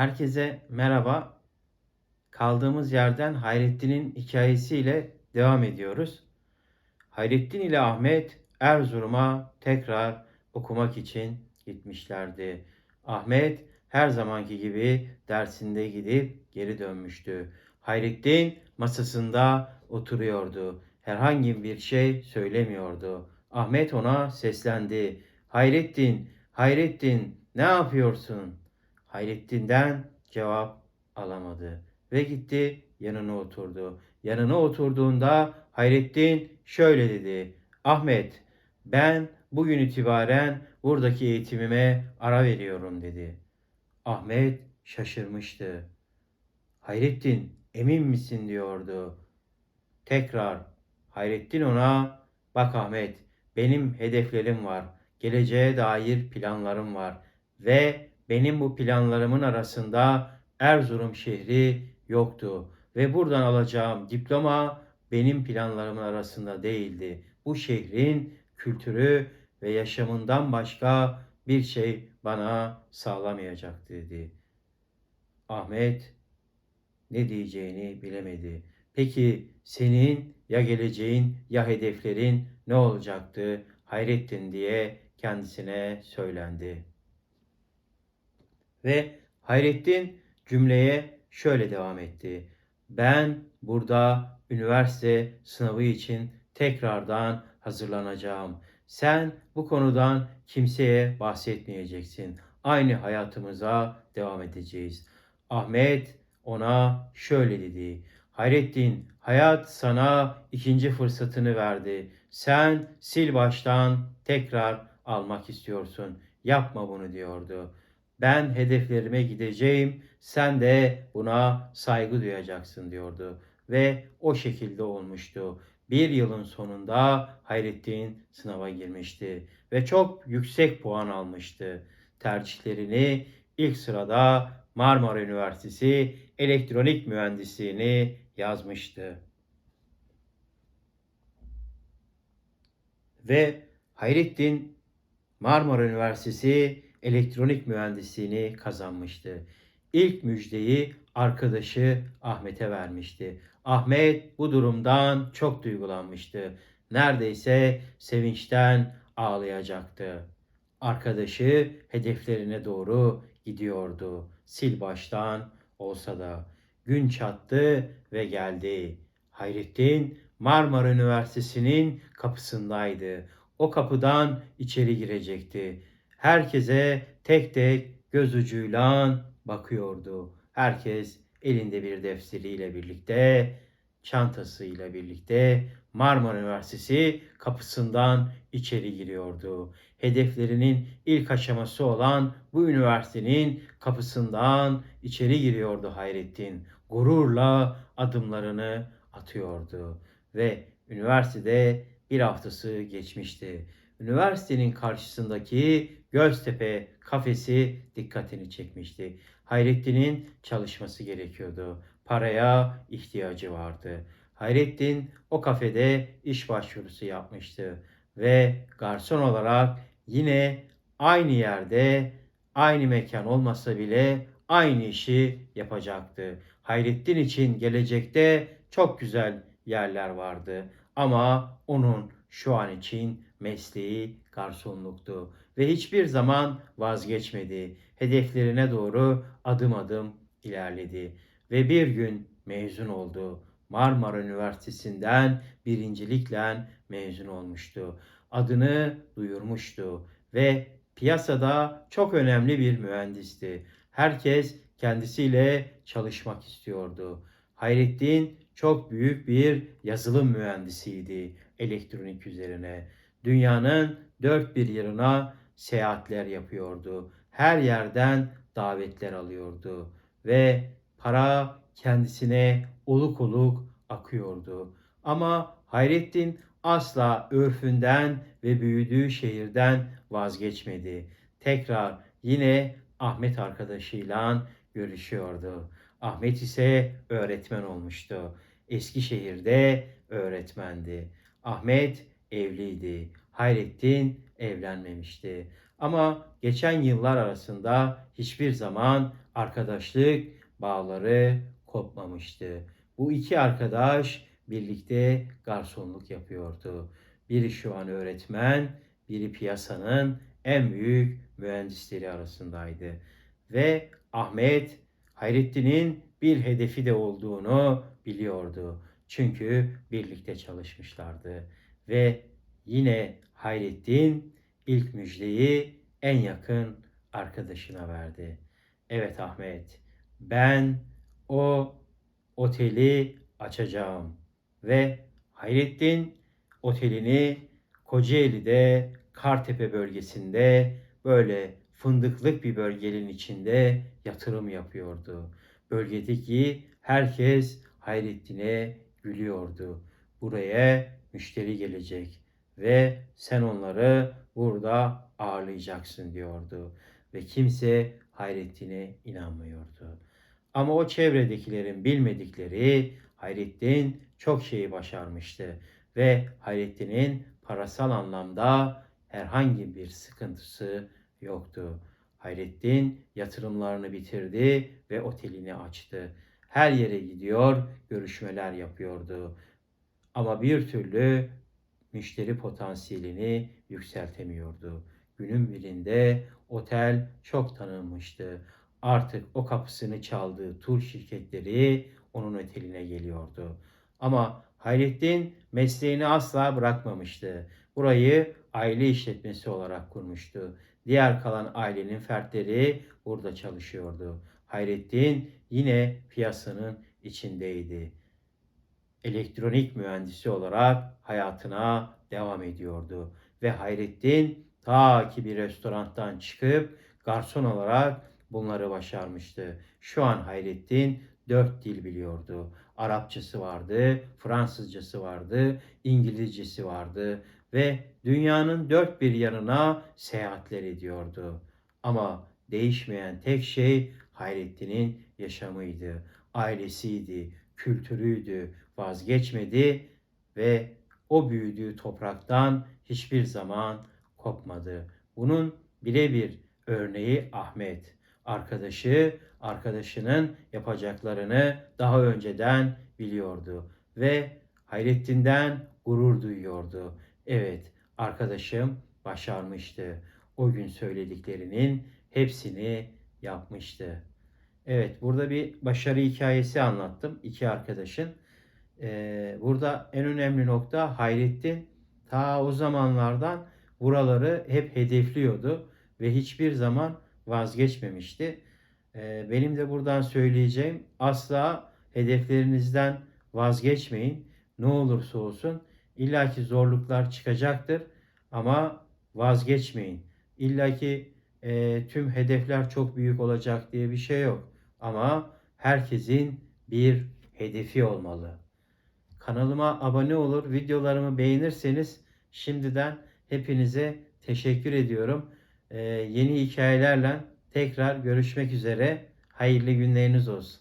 Herkese merhaba. Kaldığımız yerden Hayrettin'in hikayesiyle devam ediyoruz. Hayrettin ile Ahmet Erzurum'a tekrar okumak için gitmişlerdi. Ahmet her zamanki gibi dersinde gidip geri dönmüştü. Hayrettin masasında oturuyordu. Herhangi bir şey söylemiyordu. Ahmet ona seslendi. Hayrettin, Hayrettin ne yapıyorsun? Hayrettin'den cevap alamadı ve gitti yanına oturdu. Yanına oturduğunda Hayrettin şöyle dedi. Ahmet ben bugün itibaren buradaki eğitimime ara veriyorum dedi. Ahmet şaşırmıştı. Hayrettin emin misin diyordu. Tekrar Hayrettin ona bak Ahmet benim hedeflerim var. Geleceğe dair planlarım var ve benim bu planlarımın arasında Erzurum şehri yoktu ve buradan alacağım diploma benim planlarımın arasında değildi. Bu şehrin kültürü ve yaşamından başka bir şey bana sağlamayacaktı dedi. Ahmet ne diyeceğini bilemedi. Peki senin ya geleceğin ya hedeflerin ne olacaktı Hayrettin diye kendisine söylendi. Ve Hayrettin cümleye şöyle devam etti. Ben burada üniversite sınavı için tekrardan hazırlanacağım. Sen bu konudan kimseye bahsetmeyeceksin. Aynı hayatımıza devam edeceğiz. Ahmet ona şöyle dedi. Hayrettin, hayat sana ikinci fırsatını verdi. Sen sil baştan tekrar almak istiyorsun. Yapma bunu diyordu. Ben hedeflerime gideceğim, sen de buna saygı duyacaksın diyordu. Ve o şekilde olmuştu. Bir yılın sonunda Hayrettin sınava girmişti ve çok yüksek puan almıştı. Tercihlerini ilk sırada Marmara Üniversitesi elektronik mühendisliğini yazmıştı. Ve Hayrettin Marmara Üniversitesi elektronik mühendisliğini kazanmıştı. İlk müjdeyi arkadaşı Ahmet'e vermişti. Ahmet bu durumdan çok duygulanmıştı. Neredeyse sevinçten ağlayacaktı. Arkadaşı hedeflerine doğru gidiyordu. Sil baştan olsa da gün çattı ve geldi. Hayrettin Marmara Üniversitesi'nin kapısındaydı. O kapıdan içeri girecekti. Herkese tek tek göz ucuyla bakıyordu. Herkes elinde bir defteriyle birlikte, çantasıyla birlikte Marmara Üniversitesi kapısından içeri giriyordu. Hedeflerinin ilk aşaması olan bu üniversitenin kapısından içeri giriyordu Hayrettin. Gururla adımlarını atıyordu ve üniversitede bir haftası geçmişti. Üniversitenin karşısındaki Göztepe kafesi dikkatini çekmişti. Hayrettin'in çalışması gerekiyordu. Paraya ihtiyacı vardı. Hayrettin o kafede iş başvurusu yapmıştı ve garson olarak yine aynı yerde, aynı mekan olmasa bile aynı işi yapacaktı. Hayrettin için gelecekte çok güzel yerler vardı ama onun şu an için mesleği garsonluktu ve hiçbir zaman vazgeçmedi. Hedeflerine doğru adım adım ilerledi ve bir gün mezun oldu. Marmara Üniversitesi'nden birincilikle mezun olmuştu. Adını duyurmuştu ve piyasada çok önemli bir mühendisti. Herkes kendisiyle çalışmak istiyordu. Hayrettin çok büyük bir yazılım mühendisiydi elektronik üzerine. Dünyanın dört bir yanına seyahatler yapıyordu. Her yerden davetler alıyordu ve para kendisine oluk oluk akıyordu. Ama Hayrettin asla örfünden ve büyüdüğü şehirden vazgeçmedi. Tekrar yine Ahmet arkadaşıyla görüşüyordu. Ahmet ise öğretmen olmuştu. Eskişehir'de öğretmendi. Ahmet evliydi. Hayrettin evlenmemişti. Ama geçen yıllar arasında hiçbir zaman arkadaşlık bağları kopmamıştı. Bu iki arkadaş birlikte garsonluk yapıyordu. Biri şu an öğretmen, biri piyasanın en büyük mühendisleri arasındaydı. Ve Ahmet Hayrettin'in bir hedefi de olduğunu biliyordu. Çünkü birlikte çalışmışlardı. Ve yine Hayrettin ilk müjdeyi en yakın arkadaşına verdi. Evet Ahmet, ben o oteli açacağım ve Hayrettin otelini Kocaeli'de Kartepe bölgesinde böyle fındıklık bir bölgenin içinde yatırım yapıyordu. Bölgedeki herkes Hayrettin'e gülüyordu. Buraya müşteri gelecek ve sen onları burada ağırlayacaksın diyordu. Ve kimse Hayrettin'e inanmıyordu. Ama o çevredekilerin bilmedikleri Hayrettin çok şeyi başarmıştı ve Hayrettin'in parasal anlamda herhangi bir sıkıntısı yoktu. Hayrettin yatırımlarını bitirdi ve otelini açtı. Her yere gidiyor, görüşmeler yapıyordu. Ama bir türlü müşteri potansiyelini yükseltemiyordu. Günün birinde otel çok tanınmıştı. Artık o kapısını çaldığı tur şirketleri onun oteline geliyordu. Ama Hayrettin mesleğini asla bırakmamıştı. Burayı aile işletmesi olarak kurmuştu. Diğer kalan ailenin fertleri burada çalışıyordu. Hayrettin yine piyasanın içindeydi. Elektronik mühendisi olarak hayatına devam ediyordu. Ve Hayrettin ta ki bir restorandan çıkıp garson olarak bunları başarmıştı. Şu an Hayrettin dört dil biliyordu. Arapçası vardı, Fransızcası vardı, İngilizcesi vardı ve dünyanın dört bir yanına seyahatler ediyordu. Ama değişmeyen tek şey Hayrettin'in yaşamıydı, ailesiydi, kültürüydü, vazgeçmedi ve o büyüdüğü topraktan hiçbir zaman kopmadı. Bunun birebir örneği Ahmet. Arkadaşı arkadaşının yapacaklarını daha önceden biliyordu ve Hayrettin'den gurur duyuyordu. Evet, arkadaşım başarmıştı. O gün söylediklerinin hepsini yapmıştı. Evet, burada bir başarı hikayesi anlattım iki arkadaşın. Ee, burada en önemli nokta Hayrettin ta o zamanlardan buraları hep hedefliyordu ve hiçbir zaman vazgeçmemişti. Ee, benim de buradan söyleyeceğim asla hedeflerinizden vazgeçmeyin. Ne olursa olsun illaki zorluklar çıkacaktır ama vazgeçmeyin. İllaki e, tüm hedefler çok büyük olacak diye bir şey yok. Ama herkesin bir hedefi olmalı. Kanalıma abone olur, videolarımı beğenirseniz şimdiden hepinize teşekkür ediyorum. Ee, yeni hikayelerle tekrar görüşmek üzere. Hayırlı günleriniz olsun.